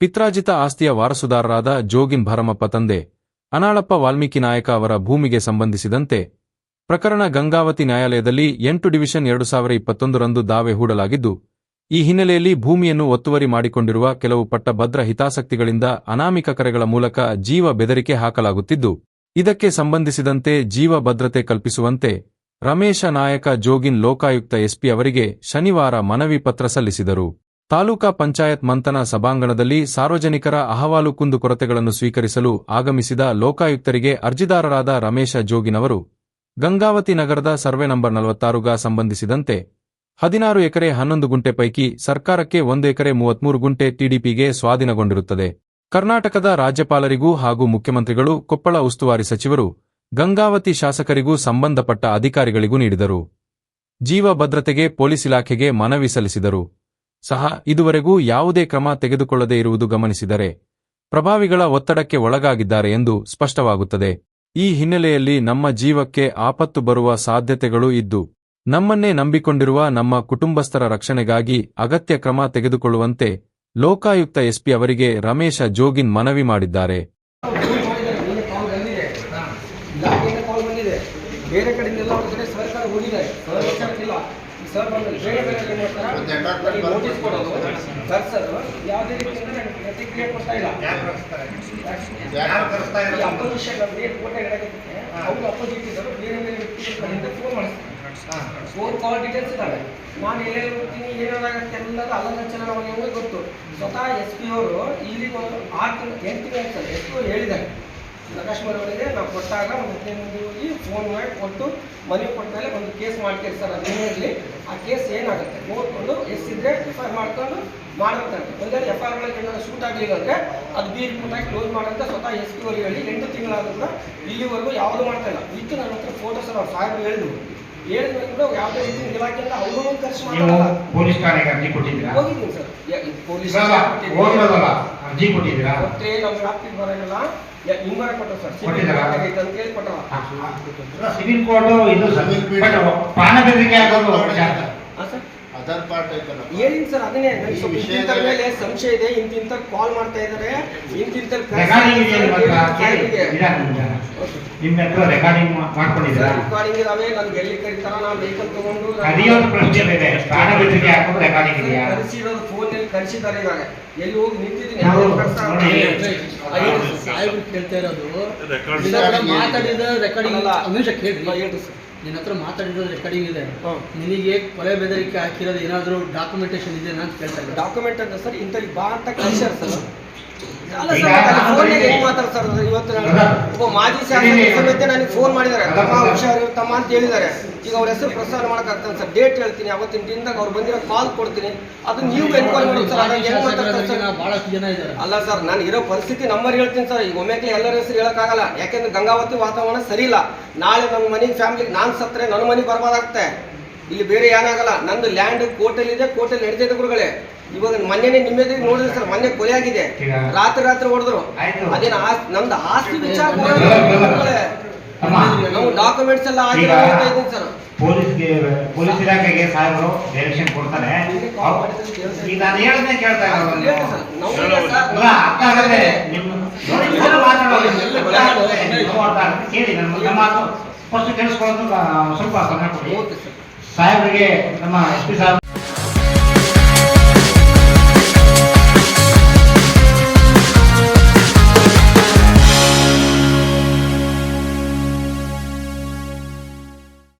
ಪಿತ್ರಾಜಿತ ಆಸ್ತಿಯ ವಾರಸುದಾರರಾದ ಜೋಗಿನ್ ಭರಮಪ್ಪ ತಂದೆ, ಅನಾಳಪ್ಪ ವಾಲ್ಮೀಕಿ ನಾಯಕ ಅವರ ಭೂಮಿಗೆ ಸಂಬಂಧಿಸಿದಂತೆ ಪ್ರಕರಣ ಗಂಗಾವತಿ ನ್ಯಾಯಾಲಯದಲ್ಲಿ ಎಂಟು ಡಿವಿಷನ್ ಎರಡು ಸಾವಿರ ಇಪ್ಪತ್ತೊಂದರಂದು ದಾವೆ ಹೂಡಲಾಗಿದ್ದು, ಈ ಹಿನ್ನೆಲೆಯಲ್ಲಿ ಭೂಮಿಯನ್ನು ಒತ್ತುವರಿ ಮಾಡಿಕೊಂಡಿರುವ ಕೆಲವು ಪಟ್ಟಭದ್ರ ಹಿತಾಸಕ್ತಿಗಳಿಂದ ಅನಾಮಿಕ ಕರೆಗಳ ಮೂಲಕ ಜೀವ ಬೆದರಿಕೆ ಹಾಕಲಾಗುತ್ತಿದ್ದು, ಇದಕ್ಕೆ ಸಂಬಂಧಿಸಿದಂತೆ ಜೀವ ಭದ್ರತೆ ಕಲ್ಪಿಸುವಂತೆ ರಮೇಶ ನಾಯಕ ಜೋಗಿನ್ ಲೋಕಾಯುಕ್ತ ಎಸ್ಪಿ ಅವರಿಗೆ ಶನಿವಾರ ಮನವಿ ಪತ್ರ ಸಲ್ಲಿಸಿದರು. ತಾಲೂಕಾ ಪಂಚಾಯತ್ ಮಂಥನ ಸಭಾಂಗಣದಲ್ಲಿ ಸಾರ್ವಜನಿಕರ ಅಹವಾಲು ಕುಂದುಕೊರತೆಗಳನ್ನು ಸ್ವೀಕರಿಸಲು ಆಗಮಿಸಿದ ಲೋಕಾಯುಕ್ತರಿಗೆ ಅರ್ಜಿದಾರರಾದ ರಮೇಶ ಜೋಗಿನವರು ಗಂಗಾವತಿ ನಗರದ ಸರ್ವೆ ನಂಬರ್ ನಲವತ್ತಾರುಗ ಸಂಬಂಧಿಸಿದಂತೆ ಹದಿನಾರು ಎಕರೆ ಹನ್ನೊಂದು ಗುಂಟೆ ಪೈಕಿ ಸರ್ಕಾರಕ್ಕೆ ಒಂದು ಎಕರೆ ಮೂವತ್ಮೂರು ಗುಂಟೆ ಟಿಡಿಪಿಗೆ ಸ್ವಾಧೀನಗೊಂಡಿರುತ್ತದೆ. ಕರ್ನಾಟಕದ ರಾಜ್ಯಪಾಲರಿಗೂ ಹಾಗೂ ಮುಖ್ಯಮಂತ್ರಿಗಳು, ಕೊಪ್ಪಳ ಉಸ್ತುವಾರಿ ಸಚಿವರು, ಗಂಗಾವತಿ ಶಾಸಕರಿಗೂ ಸಂಬಂಧಪಟ್ಟ ಅಧಿಕಾರಿಗಳಿಗೂ ನೀಡಿದರು. ಜೀವ ಭದ್ರತೆಗೆ ಪೊಲೀಸ್ ಇಲಾಖೆಗೆ ಮನವಿ ಸಲ್ಲಿಸಿದರು. ಸಹ ಇದುವರೆಗೂ ಯಾವುದೇ ಕ್ರಮ ತೆಗೆದುಕೊಳ್ಳದೇ ಇರುವುದು ಗಮನಿಸಿದರೆ ಪ್ರಭಾವಿಗಳ ಒತ್ತಡಕ್ಕೆ ಒಳಗಾಗಿದ್ದಾರೆ ಎಂದು ಸ್ಪಷ್ಟವಾಗುತ್ತದೆ. ಈ ಹಿನ್ನೆಲೆಯಲ್ಲಿ ನಮ್ಮ ಜೀವಕ್ಕೆ ಆಪತ್ತು ಬರುವ ಸಾಧ್ಯತೆಗಳು ಇದ್ದು, ನಮ್ಮನ್ನೇ ನಂಬಿಕೊಂಡಿರುವ ನಮ್ಮ ಕುಟುಂಬಸ್ಥರ ರಕ್ಷಣೆಗಾಗಿ ಅಗತ್ಯ ಕ್ರಮ ತೆಗೆದುಕೊಳ್ಳುವಂತೆ ಲೋಕಾಯುಕ್ತ ಎಸ್ಪಿ ಅವರಿಗೆ ರಮೇಶ ಜೋಗಿನ್ ಮನವಿ ಮಾಡಿದ್ದಾರೆ. ಬೇರೆ ಕಡೆಯಿಂದೆಲ್ಲ ಸರ್ಕಾರ ಹೋಗಿದ್ದಾರೆ ಸರ್ ವಿಚಾರಕ್ಕಿಲ್ಲ ಈ ಸರ್ ಬೇರೆ ಬೇರೆ ನೋಟಿಸ್ ಕೊಡೋದು ಕರ್ಸೋದು ಯಾವುದೇ ರೀತಿಯಿಂದ ನನಗೆ ಪ್ರತಿಕ್ರಿಯೆ ಕೊಡ್ತಾ ಇಲ್ಲ. ಅಪೋಸಿಷನ್ ಕೋಟೆ ಹಿಡಕ್ಕೆ ಅವ್ರು ಅಪೋಸಿಟ್ ಇದ್ದರು ಬೇರೆ ಬೇರೆ ವ್ಯಕ್ತಿಗಳಿಂದ ಫೋನ್ ಮಾಡಿಸ್ತಾರೆ. ಫೋನ್ ಕಾಲ್ ಡೀಟೇಲ್ಸ್ ಇದ್ದಾವೆ. ನಾನು ಎಲ್ಲೆಲ್ಲಿ ಹೋಗ್ತೀನಿ ಏನೇನಾಗತ್ತೆ ಎಲ್ಲದೂ ಅಲ್ಲಂಚಲ ನಮಗೆ ಗೊತ್ತು. ಸ್ವತಃ ಎಸ್ ಪಿ ಅವರು ಇಲ್ಲಿ ಒಂದು ಆರು ತಿಂಗಳು ಎಂಟು ತಿಂಗಳು ಎಸ್ ಪಿ ಅವರು ಹೇಳಿದ್ದಾರೆ. ಪ್ರಕಾಶ್ ಅವರಿಗೆ ನಾವು ಕೊಟ್ಟಾಗ ಒಂದು ಹೋಗಿ ಫೋನ್ ಮಾಡಿ ಕೊಟ್ಟು ಮನೆ ಕೊಟ್ಟ ಮೇಲೆ ಒಂದು ಕೇಸ್ ಮಾಡ್ತೀರಿ ಸರ್ ಅದು ಇರಲಿ ಆ ಕೇಸ್ ಏನಾಗುತ್ತೆ? ನೋಡ್ಕೊಂಡು ಎಷ್ಟಿದ್ರೆ ಎಫ್ ಐ ಆರ್ ಮಾಡ್ಕೊಂಡು ಮಾಡ್ಬೇಕಂತೆ ಒಂದೇ ಎಫ್ ಐ ಆರ್ ಏನಾದ್ರು ಶೂಟ್ ಆಗಲಿಲ್ಲ ಅಂದರೆ ಅದು ಬಿ ರಿಪೋರ್ಟಾಗಿ ಕ್ಲೋಸ್ ಮಾಡುತ್ತೆ ಸ್ವತಃ ಎಸ್ ಪಿ ಅವರಿಗೆ ಹೇಳಿ ಎಂಟು ತಿಂಗಳಾದ್ರೂ ಇಲ್ಲಿವರೆಗೂ ಯಾವುದೂ ಮಾಡ್ತಾ ಇಲ್ಲ. ಇತ್ತು ನನ್ನ ಹತ್ರ ಫೋಟೋಸ್ ಅವ್ರು ಸಾಹೇಬ್ ಹೇಳಿದ್ರು. ಹೇಳಿದ್ರು ಯಾವುದೇ ರೀತಿ ಇಲಾಖೆಯಿಂದ ಅವರು ಖರ್ಚು ಮಾಡಿ ಮಾಡಲ್ಲ. ಪೊಲೀಸ್ ಠಾಣೆಗೆ ಅರ್ಜಿ ಕೊಟ್ಟಿದ್ದೀರಾ? ಹೋಗಿದ್ದೀನಿ ಸರ್. ಪೊಲೀಸ್ ಅರ್ಜಿ ಕೊಟ್ಟಿದ್ದೀರಾ? ಮತ್ತೆ ನಮ್ಮ ವ್ಯಾಪ್ತಿಗೆ ಬರೋಂಗಿಲ್ಲ. ಹಿಂಬರ ಕೊಟ್ಟ ಸರ್. ಕೊಟ್ಟಿದ್ದಾರಾ? ಅಂತ ಕೇಳಿ ಕೊಟ್ಟವ ಸಿವಿಲ್ ಕೋರ್ಟ್ ಇದು ಸಿವಿಲ್ ಸರ್ ಅದರ್ ಪಾರ್ಟ್ ಐತಲ್ಲ ಹೇಳಿನ್ ಸರ್ ಅದನ್ನೇ. ನನಗೆ ಈ ಸ್ವಲ್ಪ ವಿಷಯದ ಇಂತಿಂತರ ಮೇಲೆ ಸಂಶಯ ಇದೆ. ಇಂತಿಂತ ಕಾಲ್ ಮಾಡ್ತಾ ಇದ್ದಾರೆ. ಇಂತಿಂತ ನಿಮ್ಮ ಹತ್ರ ಕೇಳಿ. ರೆಕಾರ್ಡಿಂಗ್ ಮಾಡ್ಕೊಂಡಿದ್ದೀರಾ? ರೆಕಾರ್ಡಿಂಗ್ ಇದಾವೆ. ನನ್ಗೆ ಎಲ್ಲಿ ಕರೀತಾರ ನಾನು ವೆಹಿಕಲ್ ತಗೊಂಡು ಒಂದು ಪ್ರಶ್ನೆ ಇದೆ. ಪ್ರಾಣ ಬೆದರಿಕೆ ಹಾಕೋದು ರೆಕಾರ್ಡಿಂಗ್ ಇದೆಯಾ? ಕರೆಸಿರೋದು ಫೋನಲ್ಲಿ ಕರೆಸಿದ್ದಾರೆ ಇವಾಗ. ಎಲ್ಲಿ ಹೋಗಿ ನಿಂತಿದ್ದೀನಿ. ಸಾಹೇಬ್ರು ಕೇಳ್ತಾ ಇರೋದು. ಮಾತಾಡಿದ ರೆಕಾರ್ಡಿಂಗ್ ಅಲ್ಲ. ಅಮಿಷ ಕೇಳ್ರಿ. ಹೇಳ್ರಿ ಸರ್ ನಿನ್ನ ಹತ್ರ ಮಾತಾಡಿರೋ ರೆಕಾರ್ಡಿಂಗ್ ಇದೆ. ನಿನಗೆ ಕೊಲೆ ಬೆದರಿಕೆ ಹಾಕಿರೋದು ಏನಾದರೂ ಡಾಕ್ಯುಮೆಂಟೇಶನ್ ಇದೆ ಅಂತ ಕೇಳ್ತಾ ಡಾಕ್ಯುಮೆಂಟ್ ಅಂತ ಸರ್ ಇಂಥ ಬಾ ಅಂತ ಕಳಿಸ್ಯಾರ ಸರ್. ಅಲ್ಲ ಸರ್ ನಾನು ಫೋನ್ಗೆ ಬರೀ- ಹೆಂಗ್ ಮಾತಾಡ್ತಾರೆ ಸರ್ ಇವತ್ತು ಒಬ್ಬ ಮಾಜಿ ಶಾಸಕ ಸಮೇತ ನನಗೆ ಫೋನ್ ಮಾಡಿದ್ದಾರೆ. ತಮ್ಮ. ಹುಷಾರು ತಮ್ಮ ಅಂತ ಹೇಳಿದ್ದಾರೆ. ಈಗ ಅವ್ರ ಹೆಸರು ಪ್ರಸಾರ ಮಾಡಕ್ಕಾಗ್ತದೆ ಸರ್. ಡೇಟ್ ಹೇಳ್ತೀನಿ ಅವತ್ತಿನ ದಿನದಾಗ ಅವ್ರು ಬಂದಿರೋ ಕಾಲ್ ಕೊಡ್ತೀನಿ. ಅದು ನೀವು ಎನ್ಕ್ವೈರಿ ಮಾಡಿ ಸರ್. ಹೆಂಗ್ ಮಾತಾಡ್ತಾರೆ ಅಲ್ಲ ಸರ್ ನಾನು ಇರೋ ಪರಿಸ್ಥಿತಿ ನಂಬರ್ ಹೇಳ್ತೀನಿ ಸರ್. ಈಗ ಒಮ್ಮೆಗೆ ಎಲ್ಲರ ಹೆಸರು ಹೇಳಕ್ಕಾಗಲ್ಲ. ಯಾಕೆಂದ್ರೆ ಗಂಗಾವತಿ ವಾತಾವರಣ ಸರಿ ಇಲ್ಲ ನಾಳೆ ನಮ್ಮ ಮನೆ ಫ್ಯಾಮಿಲಿ ನಾನು ಸತ್ತರೆ ನನ್ನ ಮನೆ ಬರ್ಬಾದಾಗುತ್ತೆ. ಇಲ್ಲಿ ಬೇರೆ ಏನಾಗಲ್ಲ ನಂದು ಲ್ಯಾಂಡ್ ಕೋರ್ಟಲ್ಲಿ ಇದೆ ಕೋರ್ಟಲ್ಲಿ ನಡೆದಿದೆ ಗುರುಗಳೇ. ಇವಾಗ ಮೊನ್ನೆ ನಿಮ್ಮೆದ್ರಿ ನೋಡಿದ್ರೆ ಸರ್ ಮೊನ್ನೆ ಕೊಲೆ ಆಗಿದೆ. ರಾತ್ರಿ ರಾತ್ರಿ ಹೊಡೆದ್ರು. ಆಯ್ತು. ಅದೇನು ನಮ್ದು ಆಸ್ತಿ ವಿಚಾರ ಅಮ್ಮ, ನಾವು ಡಾಕ್ಯುಮೆಂಟ್ಸ್ ಎಲ್ಲ ಆಗಿದೆ ಆಗಿರೋ ಸರ್. ಪೊಲೀಸ್ಗೆ ಪೊಲೀಸ್ ಇಲಾಖೆಗೆ ಸಾಹೇಬರು ಡೈರೆಕ್ಷನ್ ಕೊಡ್ತಾರೆ. ಈಗ ನಾನು ಹೇಳದೆ ಕೇಳ್ತಾ ಇಲ್ಲ ಅರ್ಥ ಆಗದೆ ನಿಮ್ಮ. ಕೇಳಿ ನನ್ನ ನಮ್ಮ ಮಾತು. ಫಸ್ಟ್ ಕೇಳಿಸ್ಕೊಳ್ಳೋದು ಸ್ವಲ್ಪ ಸಮಯ ಕೊಡಿ. ಸಾಹೇಬರಿಗೆ ನಮ್ಮ ಎಸ್ ಪಿ ಸಾಹೇಬ್